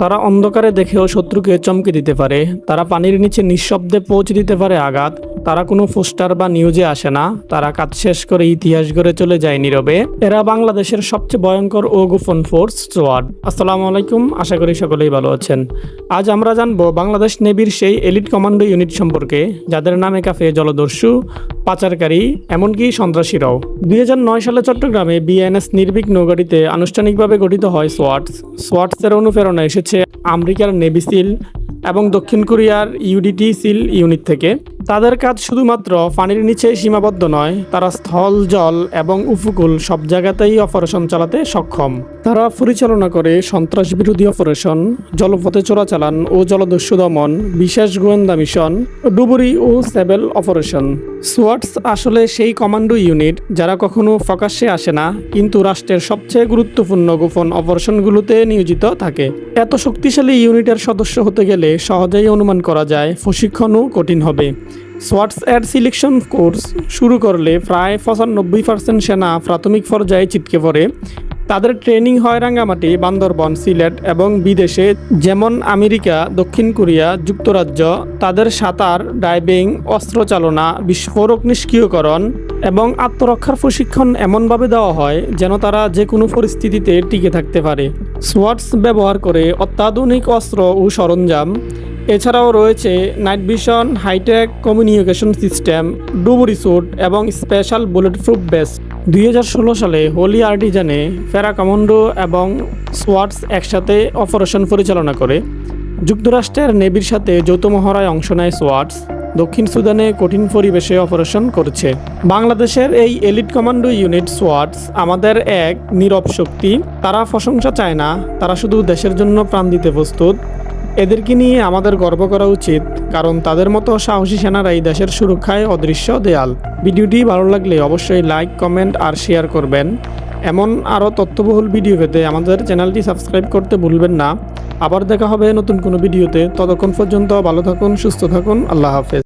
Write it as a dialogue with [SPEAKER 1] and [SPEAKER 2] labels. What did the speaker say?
[SPEAKER 1] তারা অন্ধকারে দেখেও শত্রুকে চমকে দিতে পারে। তারা পানির নিচে নিঃশব্দে পৌঁছে দিতে পারে আঘাত। তারা কোনো পোস্টার বা নিউজে আসে না। তারা কাজ শেষ করে ইতিহাস গড়ে চলে যায় নীরবে। এরা বাংলাদেশের সবচেয়ে ভয়ঙ্কর ও গোপন ফোর্স সোয়াড আসসালামু আলাইকুম, আশা করি সকলেই ভালো আছেন। আজ আমরা জানব বাংলাদেশ নেভির সেই এলিট কমান্ডো ইউনিট সম্পর্কে, যাদের নামে কাফে জলদস্যু, পাচারকারী, এমনকি সন্ত্রাসীরাও। দুই নয় সালে চট্টগ্রামে বিএনএস নির্ভীক নৌগাড়িতে আনুষ্ঠানিকভাবে গঠিত হয় সোয়াটস সোয়াটসের অনুপ্রেরণা এসেছে আমেরিকার নেভি সিল এবং দক্ষিণ কোরিয়ার ইউডিটি সিল ইউনিট থেকে। তাদের কাজ শুধুমাত্র পানির নিচে সীমাবদ্ধ নয়, তারা স্থল, জল এবং উপকূল সব জায়গাতেই অপারেশন চালাতে সক্ষম। তারা পরিচালনা করে সন্ত্রাস বিরোধী অপারেশন, জলপথে চোরাচালান ও জলদস্যু দমন, বিশেষ গোয়েন্দা মিশন, ডুবুরি ও সেবেল অপারেশন। সোয়াটস আসলে সেই কমান্ডো ইউনিট যারা কখনো প্রকাশ্যে আসে না, কিন্তু রাষ্ট্রের সবচেয়ে গুরুত্বপূর্ণ গোপন অপারেশনগুলোতে নিয়োজিত থাকে। এত শক্তিশালী ইউনিটের সদস্য হতে গেলে সহজেই অনুমান করা যায়, প্রশিক্ষণও কঠিন হবে। সোয়াটস অ্যাড সিলেকশন কোর্স শুরু করলে প্রায় পঁচানব্বই পার্সেন্ট সেনা প্রাথমিক পর্যায়ে চিটকে পড়ে। তাদের ট্রেনিং হয় রাঙ্গামাটি বান্দরবন, সিলেট এবং বিদেশে, যেমন আমেরিকা, দক্ষিণ কোরিয়া, যুক্তরাজ্য, তাদের সাঁতার, ডাইভিং, অস্ত্র চালনা, বিস্ফোরক নিষ্ক্রিয়করণ এবং আত্মরক্ষার প্রশিক্ষণ এমনভাবে দেওয়া হয় যেন তারা যে কোনো পরিস্থিতিতে টিকে থাকতে পারে। সোয়াটস ব্যবহার করে অত্যাধুনিক অস্ত্র ও সরঞ্জাম, এছাড়াও রয়েছে night vision, hi tech, communication system, ডুবুরি suit এবং স্পেশাল বুলেট প্রুফ বেস্ট দুই হাজার ষোলো সালে হোলি আর্টিজানে ফেরা কমান্ডো এবং সোয়াটস একসাথে অপারেশন পরিচালনা করে। যুক্তরাষ্ট্রের নেভির সাথে যৌথ মহড়ায় অংশ নেয় সোয়াটস দক্ষিণ সুদানে কঠিন পরিবেশে অপারেশন করছে। বাংলাদেশের এই এলিট কমান্ডো ইউনিট সোয়াটস আমাদের এক নীরব শক্তি। তারা প্রশংসা চায় না, তারা শুধু দেশের জন্য প্রাণ দিতে প্রস্তুত। এদেরকে নিয়ে আমাদের গর্ব করা উচিত, কারণ তাদের মতো সাহসী সেনারা এই দেশের সুরক্ষায় অদৃশ্য দেয়াল। ভিডিওটি ভালো লাগলে অবশ্যই লাইক, কমেন্ট আর শেয়ার করবেন। এমন আরও তথ্যবহুল ভিডিও পেতে আমাদের চ্যানেলটি সাবস্ক্রাইব করতে ভুলবেন না। আবার দেখা হবে নতুন কোনো ভিডিওতে। ততক্ষণ পর্যন্ত ভালো থাকুন, সুস্থ থাকুন। আল্লাহ হাফেজ।